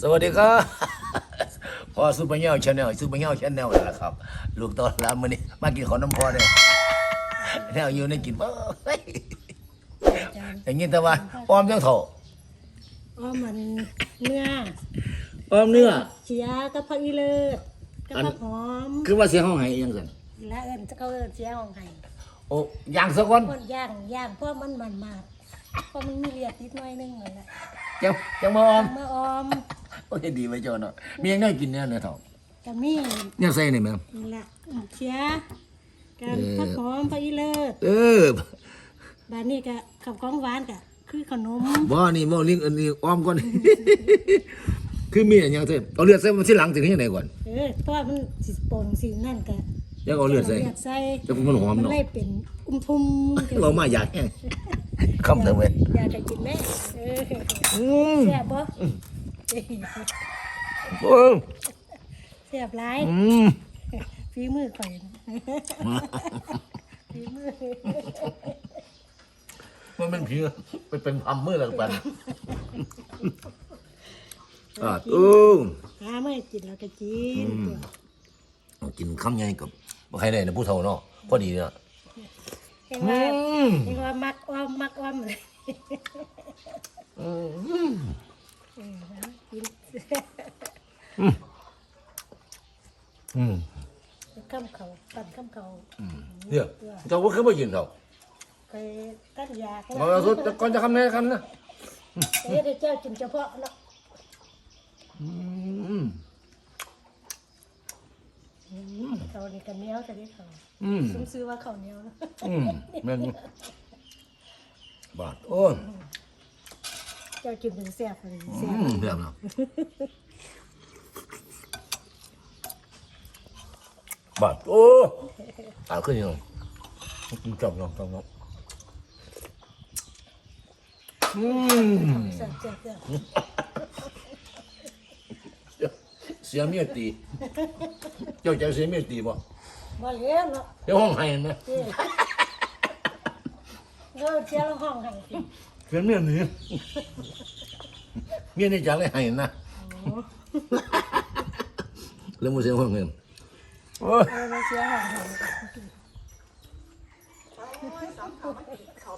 สวัสดีครับพ่อซูเปอร์เหี่ยวชาแนลซูเปอร์เหี่ยวชาแนลนั่นแหละครับ ลูกตอนรับมื้อนี้มากินของน้ำพ่อเด้อแนวอยู่ในกินบ่เฮ้ยอย่างงี้แต่ว่าอ้อมจังเถาะอ้อมมันเนื้ออ้อมเนื้อเชียกับผักอีเลิศกับผักหอม คือว่าเสียห้องให้อีหยังซั่นและเอิ้นจะเขาเอิ้นเชียของไห้โอ้ย่างซะก่อนคนย่างย่างเพราะมันมันมากเพราะมันมีเลียดนิดหน่อยนึงเหมือนละ จังจังบ่อ้อมเมื่อออมโอ้ยดีไว้เจ้าเนาะมีหยังได้กินแน่เนี่ยเถาะก็มีเนี่ยใส่นี่แม่นี่แหละเชียกับผักหอมผักอีเลิศเออบ้านนี้ก็ขับของหวานก็คือขนมบ่นี่บ่ลิงอันนี้อ้อมก่อน คือมีอันหยังใส่เอาเลือดใส่มันสิหลังสิที่ไหนก่อนเออเพราะว่ามันสิโป่งสินั่นก็ยังเอาเลือดใส่เลือดใส่จะมันหอมมันเนาะเลยเป็นอุ้มทุ่ม เรามาอยากแห้ง คำเถอะเว้ยอยากจะกินแม่เอออืมแซ่บบ่โอ้ยแซ่บหลายอืมฝีมือข่อยนะฝีมือมันเป็นผีไปเป็นพัมมือแล้วกันอ่าตู้หาไม่กินแล้วก็กินตัวเอากินคำใหญ่กับบ่ใครได้นะผู้เฒ่าเนาะพอดีเนาะเห็นว่าอืมเห็นว่ามักอ้อมมักอ้อมเลยอืมเออนะกินอืมข้ามเขาปั่นข้ามเขาเนี่ยเจ้าว่าคือบ่ยินเฒ่าเคยตั้งยากบ่เอาสุดก่อนจะคำแน่คำนะเอ้ยเดี๋ยวเจ้ากินเฉพาะเนาะอืม เขานี่ กันเหนียวจะได้เขาอืมซุ้มซื้อว่าเขาวเหนียวนะอืมแม่นอยู่บาดโอ้ยเจ้ากินถึงแซ่บเลยแซ่อืบมแบบนั้นบาดโอ้ตายขึ้นยังจับเนาะจับเนาะอืม แซ่บแซ่บแซ่บเสียเมียตี เจ้าใจเสียเมียตีบ่ บ่เลี้ยงเนาะเจ้าห้องให้นะเอ้ยเออเจ้าละห้องให้สิเสียเมียหนีเมียนี่จังเลยให้นะแล้วมึงเสียห้องเงินโอ้ยเออเจ้าห้องให้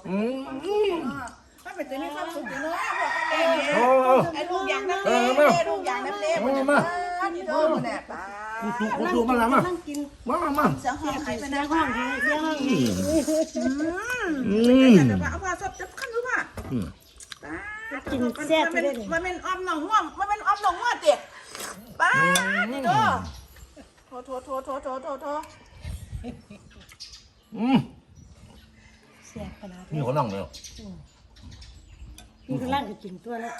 อืมมันเป็นจะมีความสุขอยู่เนาะบอกแม่เนี่ยโอ้ไอ้ลูกอย่างน้ำเอเล่อมาไอ้ลูกอย่างน้ำเล่มามาที่โดนเนี่ยป้าถู กถูกมาแล้วมานั่งกินมามามาเสียห้องใครเป็นเจ้านะห้องให้เจ้าห้องให้อืมแต่ว่าเอาว่าซับจับขั้นรู้ป่ะอืมป้ากินแซ่บไปมันเลเป็ยนนี่มันเป็นอ้อมหนองหัวมันเป็นอ้อมหนองหัวเด็กป้านี่โดโทโทโทโทโทโทโทอืมแซ่บขนาดนี่นี้เขานั่งเลยนี่ก็ล่างก็กินตัวแล้ว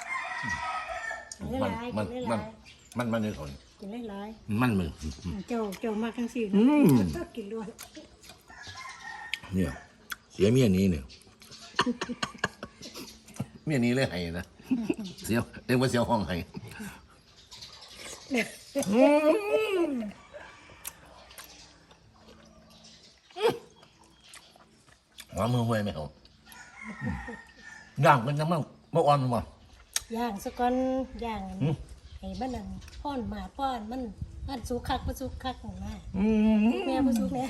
กินมันหลายๆมันกินหมันลายมันมันนี่คน กินหลายมันมือๆเจ้าเจ้ามากทั้งสี่อืมกินด้วยเนี่ยเสียเมียนี้เนี่ยเมียนี้เลยให้นะเสียวเรียกว่าเสียวห้องให้หัวมือห้วยไม่เอาย่างเป็นน้ำมันมะอ่อนมั้งย่างสะก้อนย่างหืม ให้มันนั่นป้อนหมาป้อนมันมันสุกคักมันสุกคักของแม่อืมแม่มันสุกแม่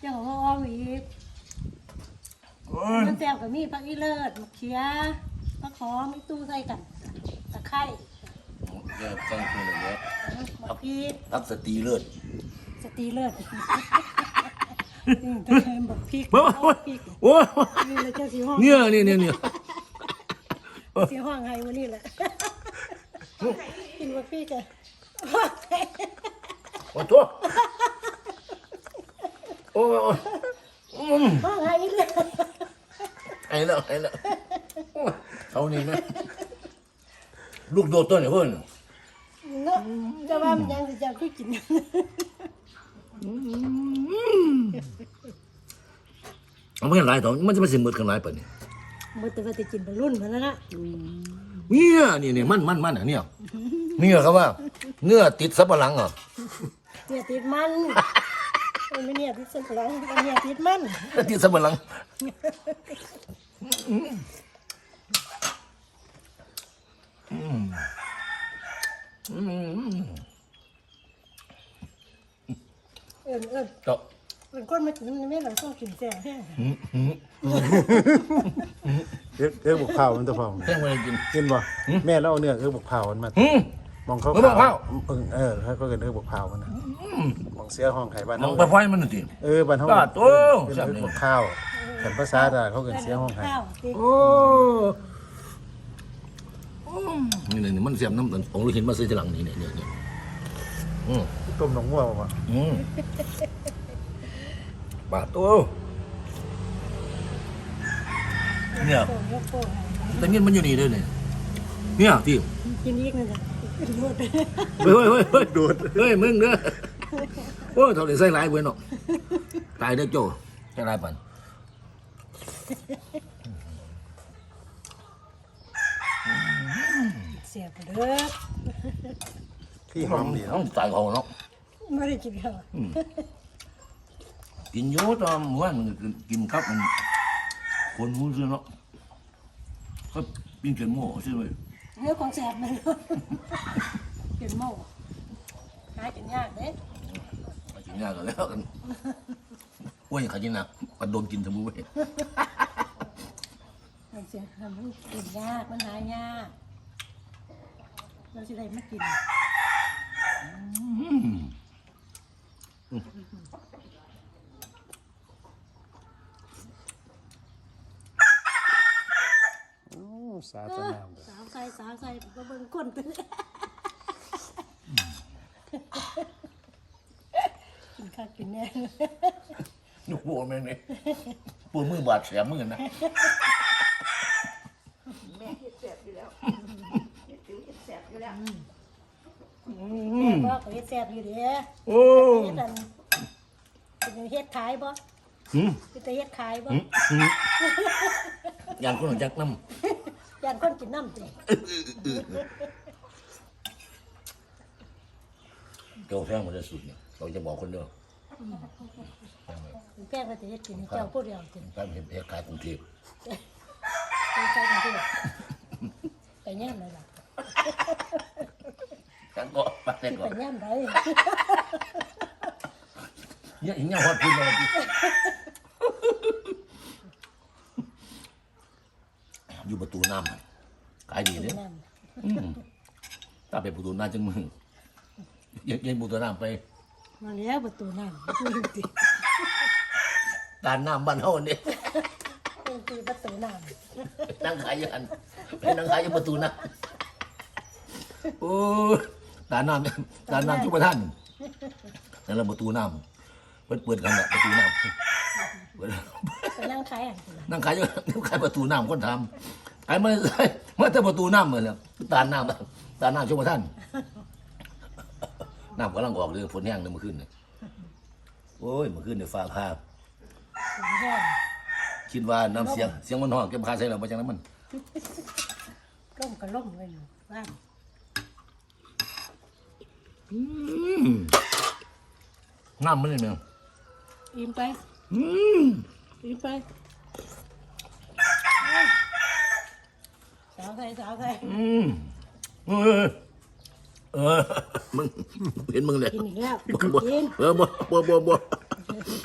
เจ้าของอ้อมอีกโอ้ยมันแซ่บกับมีผักอีเลิศมะเขือผักหอมอีตู้ใส่กันตะไคร้เดี๋ยวจังคือเลยเนี่ยมะพริกพักสตรีเลือดสตีเลิศนี่ตะไคร้บักพริกโอ้เอาพริกโอ้นี่เลยเจ้าสีห้องเนี่ยเนี่ยเนี่ยเนี่ยสีห้องไห้วันนี้แหละ กินบักพริกอะโอ้โหโอ้ยโอ้ยอืมห้องไห้อีเลยไอ้แล้วไอ้แล้วโอ้ยเขานี่นะลูกโดดต้นเนี่ยเพื่อนเนาะจะว่ามันยังสิจะคือกินเอาไม่กันหลายตองมันจะมาสิมืดกันหลายปะเนี่ยมันแต่ว่าจะกินเป็นรุ่นมันแล้วนะเนี่ยนี่เนี่ยมันมันมันอะเนี่ย เนี่ยครับว่าเนื้อติดสับปะหลังอะเนี่ยติดมันมันไม่เนี่ยติดสันหลังมันเนี่ยติดมันติดสับปะหลังอืมอืมเอิ้นเอิ้นเจ้าเป็นคนมากินมันไม่หลังต้องกินแซ่บแห้งอืมอืมเอื้อเอื้อบุกเผามันตัวพองแค่ไม่ได้กินกินบ่แม่เราเอาเนื้อเอื้อบุกเผามันมาอื มมองเขาเอื้อบุกเผาเออเออเขาก็เกิดเอื้อบุกเผามันนะมองเสื้อห้องไข่บ้านมอเฮางไปไฟมันน่ะสิเออบ้านเฮาบ้าโตเป็นแซ่บเอื้เลอยบุกข้าวแต่ภาษาดาเขาเกิดเสื้อห้องไข่ข้าวติโอ้นี่นี่มันเสียบน้ำตาลองลูกหินมาซื้อทีหลังนี่เนี่ยเนี่ยเนี่ยอืมต้มหนองวัวบ่อืมบาดตัวเนี่ยโป่งยกโป่งแต่เงี้ยมันอยู่นี่ด้วยเนี่ยเนี่ยที่กินอีกนั่นแหละหมด เฮ้ยเฮ้ยเฮ้ยโดดเฮ้ยมึงเด้อโอ้ยเท่าไหร่ใส่หลายเว้ยเนาะตายเด้อโจใส่หลายปันเสียบเด้อที่หอมดีต้อเนาะงตายเขาเนาะไม่ได้กินข้าวกินเยอะตอนเมื่อวานมันกินครับมันคนหูซื้อเนาะก็ปิ้งเกลือหม้อใช่ไหม เนื้อของแซ่บมันกินหม้อหากินยากเด้มากินยากกันแล้วกันอ้วนขาจินหนักมันโดนกินทั้งมือเว้ยมันเสียมันกินยากมันหายากเราสิได้มากินโอ้สาธารณะสาวใส่สาวใส่ก็เบิ่งก้นตึ้กินข้าวกินแน่นุกโบแม่งเนี่ยปวดมือบาดแสบมือนะแม่เฮ็ดแสบอยู่แล้วเฮ็ดติ๋วเฮ็ดแสบอยู่แล้วแม่บอกเฮ็ดแซ่บอยู่เด้โอ้เฮ็ดอันเป็นเฮ็ดขายบ่หืมเป็นแต่เฮ็ดขายบ่อย่างคนหลังจากน้ ย่านคนกินน้ำติำเจ้าแฟงมันจะสุดเนี่ยเราจะบอกคนเดียวแป้งก็จะเฮ็ดกินให้เจ้าผู้เดียวกินการเห็นเพจขายกรุงเทพไปใช้กันที่ไปย่ามเลยล่ะกันก็ปัดเส้นไปก่อนย่ามได้เนี่ยอย่างเงี้ยฮอดพูดมาพี่ อยู่ประตูน้ำขายดีเนี่ยน้อืมถ้าไปประตูน้ำจังมึงยังยังประตูน้ำไปำมาแล้วประตูน้ำประตูติตานน้ำบ้านเฮาเนี่ยเป็นตีประตูน้นั่งขายอยันไปนั่งขายอยู่ประตูน้ำโอ้ยตานน้ำตานน้ำชุบท่านนั่นแหละประตูน้ำเปิดเปิดกันแหละประตูน้ำเปิดำไป นั่งขายอันติล่ะนั่งขายอยู่นั่งขายประตูน้ำคนทำขายมามาแต่ประตูน้ำเหมือนแล้วตานน้ำตานน้ำชุบท่านน้ำกำลังออกเลยฝนแห้งเลยเมื่อคืนเนี่ยโอ้ยเมื่อคืนเนี่ยฟ้าผ่าเป็นแห้งคิดว่าน้ำเสียงเสียงมันห้องเก็บพาใส่เราไปจังนั้นมันล่มก็ล่มเลยอยู่บ้านน้ำมันเลยเนี่ยอิ่มไป อืม อิ่มไปสาวไทยสาวไทยอืมเออเออมึงเห็นมึงเลยกินอีกแล้วบ่กินเออบ่บ่บ่บ่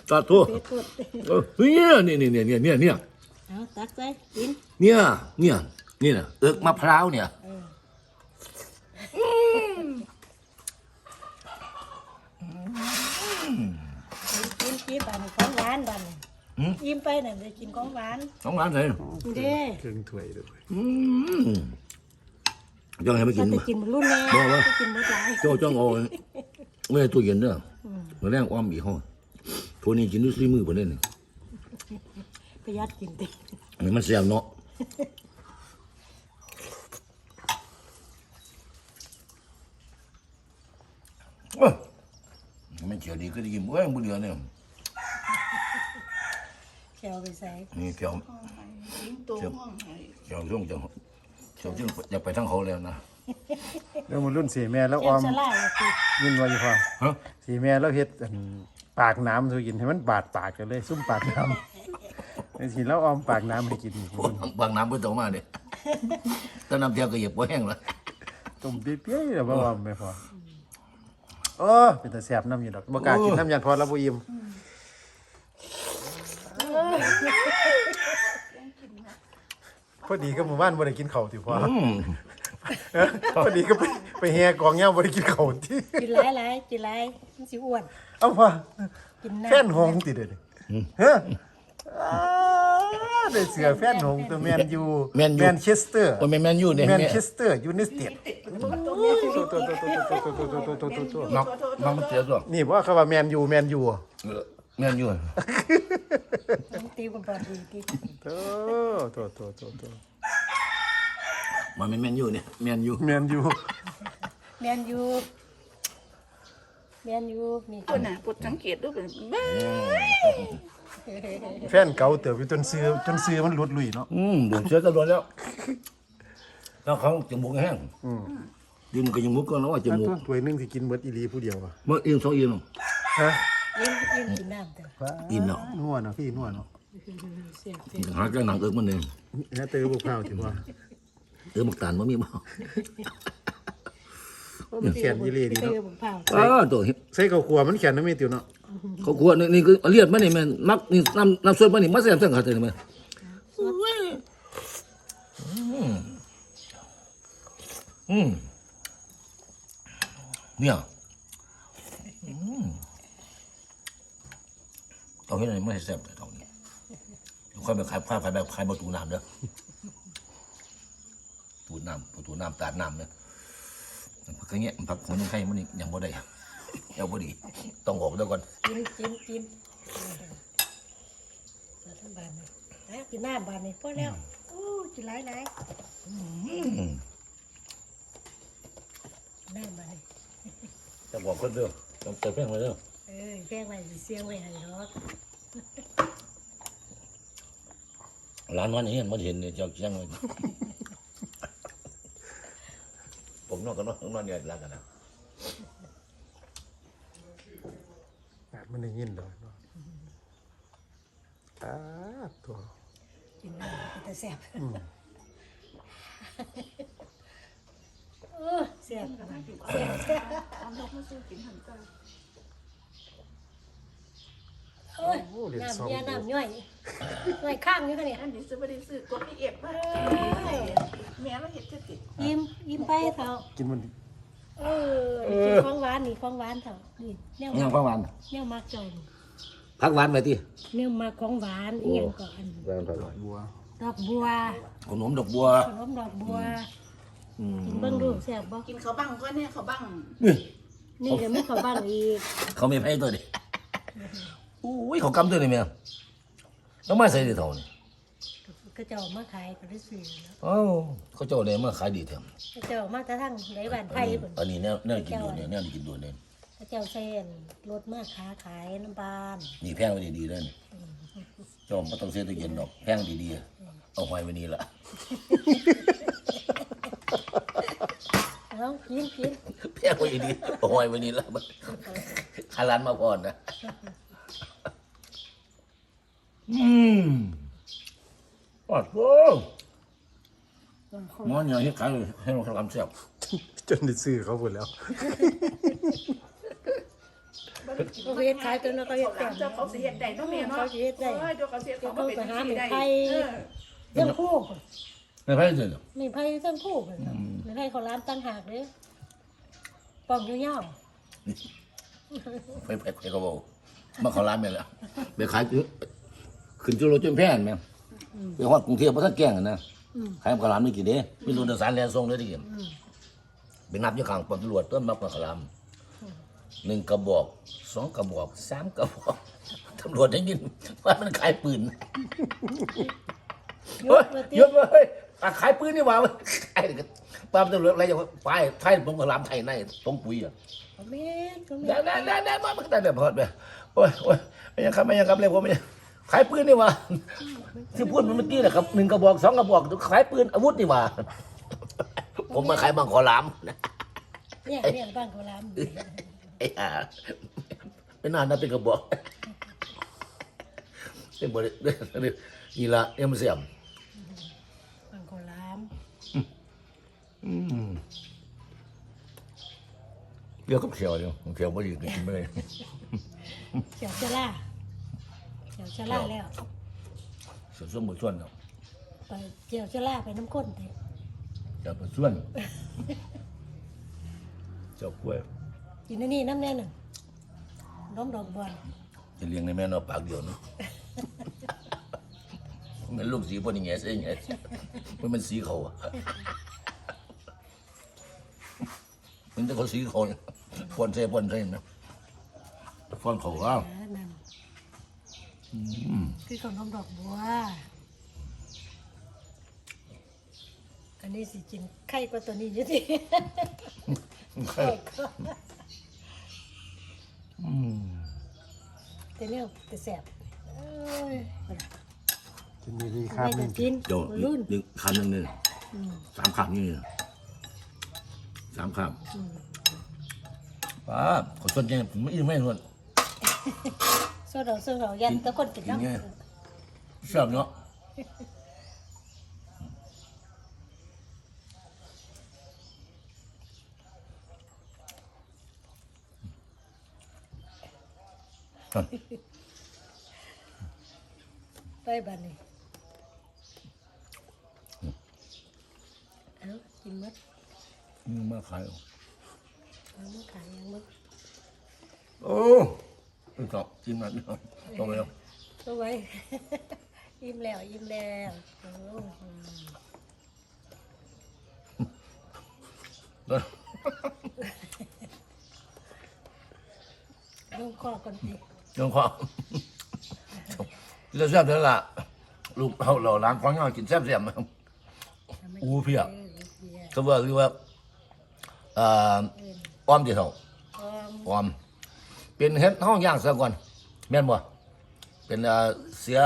ตาโทษเป็ดกดเออเนี่ยนี่นี่เนี่ยเนี่ยเนี่ยเนี่ยเอาตักใส่กินเนี่ยเนี่ยนี่น่ะเอิกมะพร้าวเนี่ยเออกินกินบ้านของหวานบ้าน อิ่มไปน่ะได้กินของหวานสองล้านเลยนี่เด้ครึ่งถ้วยด้วยอืมยังให้ไม่กิมันนมั้จะยกินบนรุ่นแน่บอกว่า จะกินบนหลายเจ้าจ้องเอาไม่ให้ตู้เย็นเด้อมาแรงอ้อมอีกห้องทัวนี้กินด้วยซีมือบ่ได้นี่ประหยัดกินติอันนี้มันแซ่บเนาะเอ้ยมันเขียวดีก็ได้กินเอ้ยบุเดือเนี่ย แขวไปใส่นี่เขียวทิ้งตัวห้องให้เขียวช่วงจะเขียวช่วงจะไปทั้งเขาแล้วนะแล้วมันรุ่นสีแม่แล้วแกองอมสลายอะติยินว่าอยู่พอฮะสีแม่แล้วเฮ็ดอันปากน้ำสู้กินให้มันบาดปากกันเลย ซุ่มปากน้ำไอ้สีแล้วออมปากน้ำให้กินบางน้ำเพิ่งตกมาเนี่ยถ้าน้ำเที่ยวก็เหยียบไว้แห้งแล้วตุ่มเปี้ยๆแล้วบ่ว่าไม่พอโอ้เป็นแต่แสบน้ำอยู่ดอกบ่กล้ากินน้ำยันพอแล้วบ่อิ่ม พอดีก็หมู่บ้านบ่ได้กินข้าวติพออืมเออพอดีก็ไปไปแห่กองเหย้าบ่ได้กินข้าวติกินหลายๆกินหลายมันสิอ้วน เอาว่ากินน้ำแฟนหงส์ติเด้อนี่ฮะอ้าได้เสือแฟนหงส์ตัวแมนยูแมนยู แมนเชสเตอร์ว่าแม่นแม่นอยู่เนี่ยแมนแม่เชสเตอร์ยูไนเต็ดน้องน้องมันเสียตัวนี่ว่าเขาว่าแมนยูแมนยู เออแม่นอยู่น้ำ ตีกับบอดีตีโตโตโตโตโตมันแม่นแม่นอยู่เนี่ยแม่นอยู่แมนยูแมนยูแมนยูนี่ปุ่นน่ะปุ่นสังเกตดูเป็นเบ้แฟนเก่าเติบอยู่จนซื้อจนซื้อมันหลุดลุยเนาะอืมดูเสียตำรวจแล้วแล้วเขาจมูกแห้งอืมดินก็จมูกก็แล้วว่าจมูกตัวถ้วยหนึงสิกินเบิดอีหลีผู้เดียวอะเมื่ออิ่มสองอิ่มฮะ ยิ้มยิ้มกินน้ำแต่อิ่มเนาะ นัวเนาะพี่นัวเนาะเสียบเสียบหาแก้หนังเอิกมันเองฮะเตอบุกข้าวถือว่าเออหมักตานบ่มีบ่โอ้มันแขนยีรีดีเตอเนาะบุกเผาอ้าตัวเฮ็ดใส่ข้าวคั่วมันแขนน้ำมีติวเนาะเขาควรนี่นี่คือเลียดมันนี่แม่นมักนี่น้ำน้ำซุปมันนี่มาแซ่บจังขาดเลยแม่อืมอืมเนี่ยอืม เอาเฮ็ดอะไรไม่ให้แซ่บแต่ตรงนี้ค่อยไปขายขายขายแบบขายประตูน้ำเด้อประตูน้ำประตูน้ำตาดน้ำเนี่ยพักอย่างเงี้ยพักของยังไงมันนี่ยังบ่ได้ยังบ่ดีต้องออกเดี๋ยวก่อนกินกินกินมาทั้งบานเลยนะกินน้ำบานเลยพอแล้วโอ้กินหลายหลายน้ำบานเลยจะบอกคนเด้อต้องเติมแป้งไว้เด้อ เอ้ยแป้งไว้สิเสียงไว้ให้เนาะร้านวันนี้มันเห็นเนี่ยเจ้าเชียงไว้ผมนอนกันนอนนอนเนี่ยรักกันนะอาจมันได้ยินดอกเนาะอ่าตัวกินน้ำกินแต่แซ่บเออแซ่บอะไรแซ่บแซ่บเอานกมาซื้อกินหันกัน โอ้ยน้ำเมียน้ำย่อยย่อยข้างนี่ค่ะเนี่ยอันนี้ซื้อไม่ได้ซื้อกดที่เอฟมาแม่เราเห็ดจะติดยิ้มยิ้มไปเถอะกินมันเออนี่คือของหวานนี่ของหวานเถอะนี่แนวยัมังกพักหวานแนวมักจอยพักหวานไปที่แนวมักของหวานอีหยังก่อนแรงไปบัวดอกบัวขนมดอกบัวขนมดอกบัวกินเบิ่งดูแซ่บบ่กินเขาบังก็เนี่ยเขาบังนี่ก็ไม่เข้าบ้างอีกเขาไม่ให้ตัวดิ อุ้ยเขากำตัวนี่แม่แล้วมาใส่ที่เท่านี่ก็เจ้ามาขายก็ได้ซื้อแล้วอ้าวเขาเจ้าเนี่ยมาขายดีแท้ก็เจ้ามาแต่ทั้งไหนบ้านไทยเพิ่นอันนี้เนี่ยเนี่ยกินดูเนี่ยเนี่ยกินดูเนี่ยก็เจ้าเส้นรถมาค้าขายน้ำบานนี่แพงไว้ดีๆเลยนี่จอมไม่ต้องเสียตัวเย็นดอกแพงดีๆเอาไว้ไว้นี่ละเอากินกินแพงไว้ดีๆเอาไว้ไว้นี่ละมันคาร้านมาก่อนนะ อืมปอดโว้หมอนอย่างที่ขายให้เราทำเสียบจนได้ซื้อเขาหมดแล้วเขาเฮ็ดขายจนแล้วก็เฮ็ดเขาแซ่บเจ้าเขาเสียใจเนาะแม่เนาะเขาสิเฮ็ดได้เออเดี๋ยวเขาเสียเขาก็เป็นที่ได้เออเรื่องคู่ไม่ใช่เลยไม่ไผเรื่องคู่เพิ่นน่ะไม่ไผเขาร้านตั้งหากเด้อปอมยาวไปไปไปก็บอกมาเขาร้านไปแล้วไปขายจุ ขึ้นจุโรจนแพงแม่งไปฮอดกรุงเทพมาทักแกล้งอะนะขายเขาร้านไม่กี่เด้มีรถโดยสารแลนส่งเลยที่เห็นไปนับอยู่ข้างปตำรวจต้นมักมาเขาร้านหนึ่งกระบอกสองกระบอกสามกระบอกตำรวจได้ยินว่ามันขายปืนๆเฮ้ยว่าติหยุดเว้ยอะขายปืนนี่หว่าเว้ยไอ้ก็ปามตำรวจอะไรอย่างว่าไปไทยผมก็ลามไทยในตรงปุ๋ยอะบ่แม่นบ่ได้แม่นได้ได้ได้มามันก็ได้แบบพอดไปโอ้ยโอ้ยไม่ยังครับไม่ยังครับเลยผมไม่ยัง ขายปืนนี่หว่าที่พูดมันเมื่อกี้นะครับหนึ่งกระบอกสองกระบอกขายปืนอาวุธนี่หว่าผมมาขายบังขอลามนะเนี่ยเนี่ยบ้านเขาร้านไอ้ห่าไม่นานนะเป็นกระบอกเป็นบรินี่ละเอ็มเสียมบ้านเขาร้านอืมเปรี้ยวกับเขียวเดียวเขียวบ่ดีกินไม่ได้เขียวชะล่า เขียวชะล่าแล้ว ส่วนส้มบ่ส่วนเนาะไปเขียวชะล่าไปน้ำข้นเถอะจะบ่ส่วนเจ้ากล้วยกินอันนี่น้ำแน่หนึ่งน้องดอกบอลจะเลี้ยงในแม่เนาะปากเดียวเนาะมันลูกสีพวกนี้แง่เส้นแง่มันมันสีเขาอะมันจะเขาสีเขาเนี่ยปนเส้ปนเส้นนะฟอนเขาอ้าวอ่านั่น คือของน้องดอกบัว อันนี้สิกินไข่กว่าตัวนี้อยู่ดิอืมแต่เนี่ยแต่แสบเอ้ยกินดีๆคไม่รับหแต่นึ่งกินเดี๋ยวรุ่นหนึ่งคำหนึ่งเนี่ยอืมสามคำนี่เนี่ยสามคอืมำป้าขอส่วนแกผมไม่อิ่มไม่ส่วน โซดาโซดายันแตะคนกินกินไงน้ำแซ่บเนาะอะไปบ้านนี่เอากินหมัดนี่มาขายเอาเอามาขายยังหมัด โอ้ ยตอบกินมันต้องไปแล้วตัวไว้ยิ้มแล้วยิ้มแล้วโอ้อืมแล้วลงคอก่อนสิน้องความจะแซ่บเท่าล่ะลูกเขาเราล้างของย่อยกินแซ่บแซ่บมั้งอู้เพียเอออู้เพียเขาว่าคือว่าเอ่ออ้อมที่เขาพร้อมอ้อม เป็นเฮ็ดห้องย่างซะก่อนแม่นบ่เป็นเสีย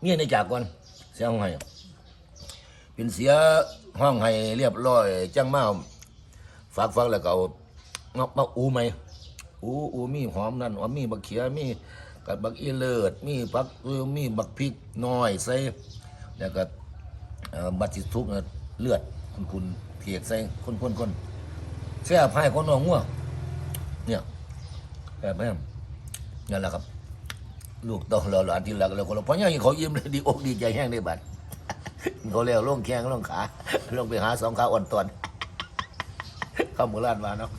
เมียในจากก่อนเสียห้องให้เป็นเสียห้องให้เรียบร้อยจังมาฝากฟังแล้วก็เอามามาอูไหมอูอูมีหอมนั่นหอมมีบักเขียมีกับบักอีเลิศมีผักอือมีบักพริกน้อยใส่แล้วก็บัดสิทุกเลือดคุณคุณเพียกใส่คนคนคนแซ่บให้คนนองงัวเนี่ย แซ่บแม่นั่นแหละครับ ลูกต้องรอหลานที่รักแล้วคนละเพราะอย่างนี้เขายิ้มเลยดีอกดีใจแห้งได้บัดเขาเรียกลงแข้งลงขาลงไปหาสองขาอ่อนตอนเข้าหมู่ร้านมาเนาะ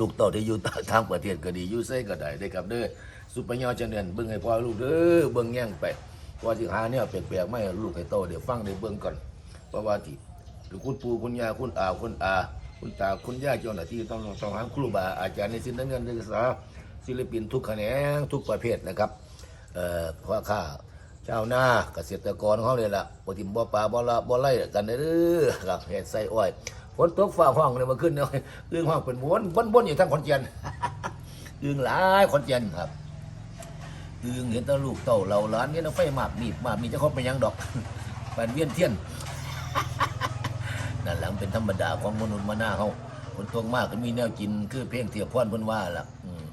ลูกเต่าที่อยู่ทางประเทศก็ดีอยู่ไสก็ได้ได้ครับเด้อสุปญญาเจริญเบิ่งให้พ่อลูกเด้อเบิ่งแย่งไปเพราะว่าสิหาเนี่ยแปลกๆไม่ลูกให้โตเดี๋ยวฟังได้เบิ่งก่อนเพราะว่าที่คุณปู่คุณยาคุณอาคุณอา คุณตาคุณย่าเจ้าหน้าที่ต้องต้องหางครูบาอาจารย์ในสิ้นเงินศึกษาศิลปินทุกแขนงทุกประเภทนะครับเอ่อพ่อข้าชาวนาเกษตรกรเขาเลยล่ะบ่ทิมบ่ปลาบ่ละบ่ไล่กันเด้อครับเฮ็ดใส่อ้อยฝนตกฟ้าห้องเลยมาขึ้นเนาะเรื่องห้องเป็นม้วนบนอยู่ทั้งขอนแก่นอึงหลายขอนแก่นครับอึงเห็นตาลูกเต่าเราหลานเนี่ยนะไฟมากมีบมากมีจะเขาไปยังดอกปานเวียนเทียน นั่นแหละมันเป็นธรรมดาของมนุษย์มาหน้าเขาคนตรงมากก็มีแนวกินคือเพลงเทียบพรเพิ่นว่าล่ะอืม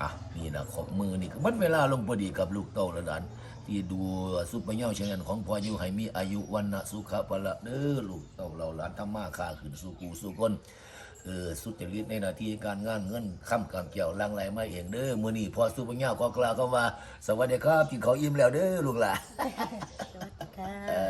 อะนี่นะของมือนี่ก็มันเวลาลงพอดีกับลูกเต่าและหลานที่ดูซุปเปอร์เน่าเชนนของพ่ออยู่ให้มีอายุวันนะสุขะพละเด้อลูกเต่าเราหลานทำมาค้าขึ้นสู่กูสู่คนเออสุจริตในหน้าที่การงานเงินค้ำกำเกี่ยวลังไหลมาเองเด้อมือนี้พอสุปเปอร์เน่าขอกล่าวคำว่าสวัสดีครับกินข้าวอิ่มแล้วเด้อลูกหลาน สวัสดี